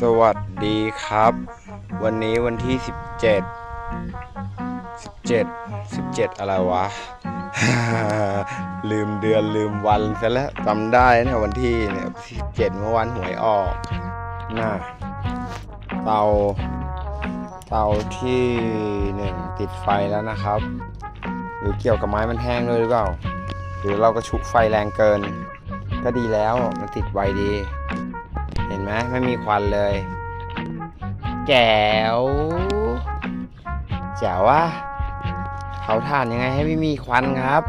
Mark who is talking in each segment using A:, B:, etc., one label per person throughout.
A: สวัสดีครับ วันนี้วันที่ 17 17 17 อะไรวะ ลืมเดือนลืมวันซะแล้วจำได้นี่ยวันที่เนี่ย17เมื่อวันหวยออกน่ะเตา เตาที่หนึ่งติดไฟแล้วนะครับ หรือเกี่ยวกับไม้มันแห้งด้วยหรือเปล่า หรือเราก็ชุบไฟแรงเกิน ก็ดีแล้วมันติดไวดี ไหมไม่มีควันเลย แจ๋วแจ๋ววะเผาถ่านยังไงให้ไม่มีควันครับ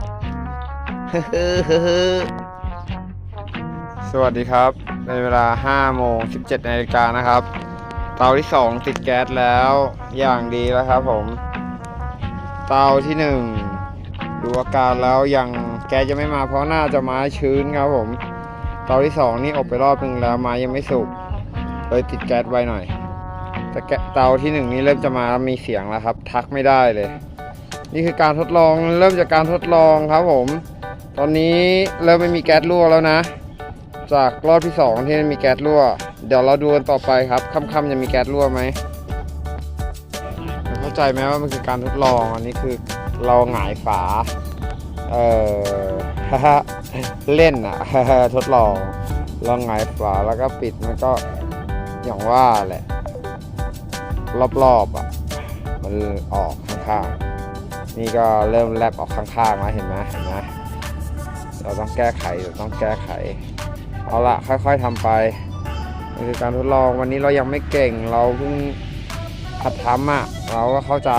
A: สวัสดีครับ ในเวลา5โมง17นาฬิกานะครับ เตาที่ 2 ติดแก๊สแล้ว อย่างดีแล้วครับผม เตาที่ 1 ดูอาการแล้วยังแก๊สจะไม่มาเพราะน่าจะม้ชื้นครับผม เตาที่2นี่อบไปรอบนึงแล้วไม้ยังไม่สุกเลยติดแก๊สไว้หน่อย แต่แกะเตาที่1นี่เริ่มจะมามีเสียงแล้วครับ ทักไม่ได้เลย นี่คือการทดลองเริ่มจากการทดลองครับผม ตอนนี้เริ่มไม่มีแก๊สรั่วแล้วนะ จากรอบที่2ที่มีแก๊สรั่ว เดี๋ยวเราดูกันต่อไปครับค่ำๆจะมีแก๊สรั่วไหมเข้าใจไหมว่ามันคือการทดลองอันนี้คือเราหงายฝา เออ เล่นอะทดลองลองหงายฝาแล้วก็ปิดมันก็อย่างว่าแหละ รอบๆอะ มันออกข้างๆ นี่ก็เริ่มแลบออกข้างๆแล้วเห็นไหมเห็นไหมเราต้องแก้ไขเราต้องแก้ไข เอาละค่อยๆทำไปนี่คือการทดลองวันนี้เรายังไม่เก่งเราเพิ่งหัดทำอะ เราก็เข้าใจ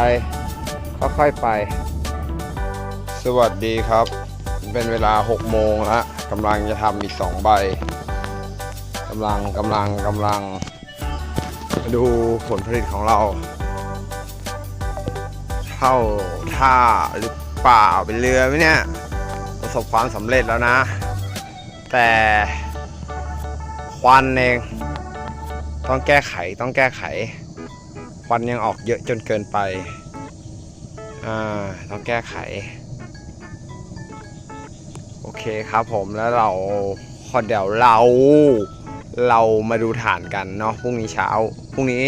A: ค่อยๆไป สวัสดีครับ เป็นเวลา 6 โมงแล้วกำลังจะทำอีก 2 ใบกำลังกำลังกำลังมาดูผลผลิตของเรา เท่าท่าหรือเปล่าเป็นเรือไหมเนี่ย ประสบความสำเร็จแล้วนะ แต่ควันเองต้องแก้ไขต้องแก้ไข ควันยังออกเยอะจนเกินไป อ่า ต้องแก้ไข โอเคครับผมแล้วเราขอเดี๋ยวเรา เรามาดูฐานกันเนาะพรุ่งนี้เช้าพรุ่งนี้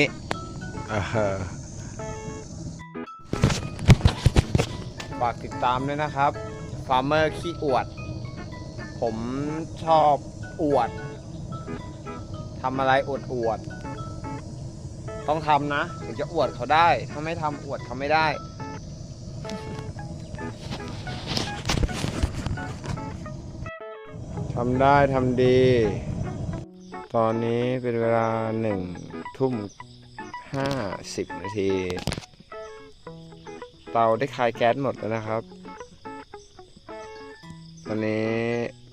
A: ฝากติดตามด้วยนะครับ Farmer ขี้อวด ผมชอบอวดทำอะไรอวดอวด ต้องทำนะถึงจะอวดเขาได้ ถ้าไม่ทำอวดเขาไม่ได้ ทำได้ทำดี ตอนนี้เป็นเวลาหนึ่งทุ่มห้าสิบนาที เตาได้คลายแก๊สหมดแล้วนะครับ ตอนนี้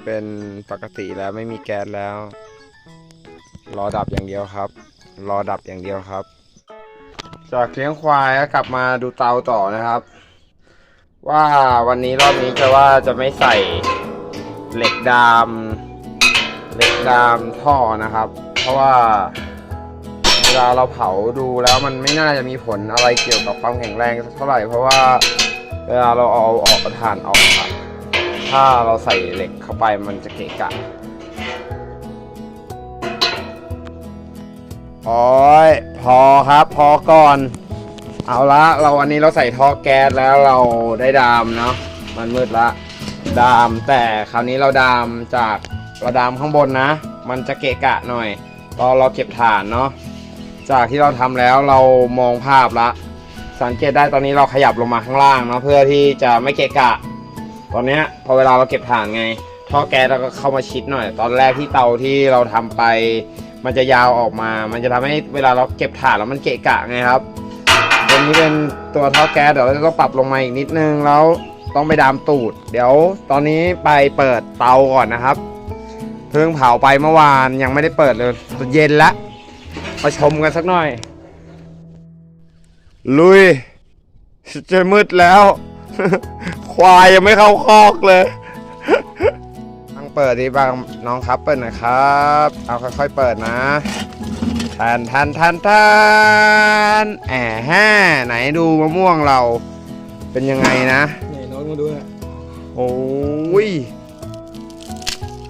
A: เป็นปกติแล้วไม่มีแก๊สแล้ว รอดับอย่างเดียวครับ รอดับอย่างเดียวครับ จากเลี้ยงควายก็กลับมาดูเตาต่อนะครับ ว่าวันนี้รอบนี้จะว่าจะไม่ใส่ เหล็กดามเหล็กดามท่อนะครับ เพราะว่าเวลาเราเผาดูแล้วมันไม่น่าจะมีผลอะไรเกี่ยวกับความแข็งแรงสักเท่าไหร่เพราะว่าเวลาเราเอาออกถ่านออกอะถ้าเราใส่เหล็กเข้าไปมันจะเกะกะโอ้ยพอครับ พอก่อน เอาละเราอันนี้เราใส่ท่อแก๊สแล้วเราได้ดามเนาะมันมืดละ ดามแต่คราวนี้เราดามจากเราดามข้างบนนะ มันจะเกะกะหน่อย ตอนเราเก็บฐานเนาะจากที่เราทำแล้วเรามองภาพละ สังเกตได้ตอนนี้เราขยับลงมาข้างล่างเนาะเพื่อที่จะไม่เกะกะ ตอนเนี้ยพอเวลาเราเก็บฐานไงท่อแก๊สเราก็เข้ามาชิดหน่อย ตอนแรกที่เตาที่เราทำไป มันจะยาวออกมา มันจะทำให้เวลาเราเก็บฐานแล้วมันเกะกะไงครับตัวนี้เป็นตัวท่อแก๊สเดี๋ยวเราจะต้องปรับลงมาอีกนิดนึงแล้ว ต้องไปดามตูด เดี๋ยวตอนนี้ไปเปิดเตาก่อนนะครับ เพิ่งเผาไปเมื่อวานยังไม่ได้เปิดเลยเย็นละมาชมกันสักหน่อย ลุยจะมืดแล้ว ควายยังไม่เข้าคอกเลยตั้งเปิดดีบ้างน้องครับเปิดน่อยครับ เอาค่อยๆเปิดนะทันทันทันทันแอะแห่ไหนดูมะม่วงเราเป็นยังไงนะ
B: มาดูนะ
A: โอ้ย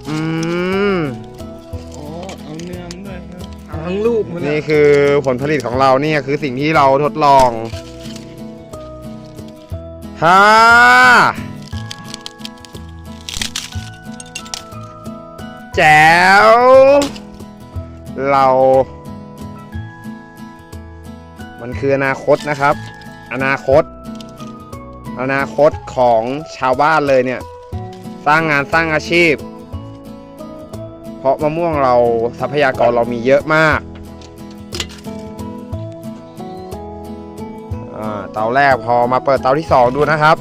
A: อืม
B: อ๋อ เอาเนื้อมันด้วยครับ
A: อ่า
B: ทั้งลูกมัน
A: นี่
B: อะ
A: คือผลผลิตของเราเนี่ยคือสิ่งที่เราทดลองฮ่าแจ๋ว เรา มันคืออนาคตนะครับ อนาคต อนาคตของชาวบ้านเลยเนี่ย สร้างงานสร้างอาชีพ เพราะมะม่วงเราทรัพยากรเรามีเยอะมากอ่าเตาแรกพอมาเปิดเตาที่2ดูนะครับ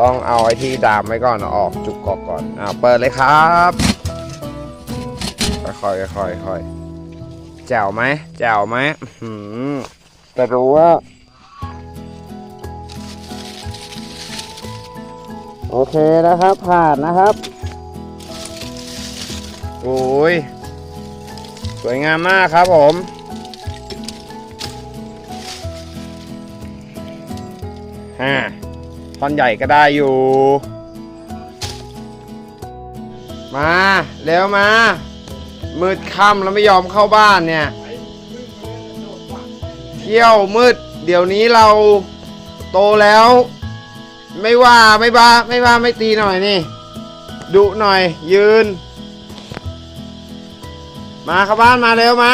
A: ต้องเอาไอ้ที่ดามไว้ก่อนออกจุกกอกก่อนอ่าเปิดเลยครับค่อยๆค่อยๆค่อยๆแจ๋วไหมแจ๋วไหมแต่รู้ว่า โอเคนะครับผ่านนะครับ โอ้ย สวยงามมากครับผมฮะท่อนใหญ่ก็ได้อยู่ มาเร็วมา มืดค่ำแล้วไม่ยอมเข้าบ้านเนี่ย เที่ยวมืด เดี๋ยวนี้เราโตแล้ว ไม่ว่าไม่บ้าไม่ว่าไม่ตีหน่อยนี่ดุหน่อยยืน มาเข้าบ้านมาเร็วมา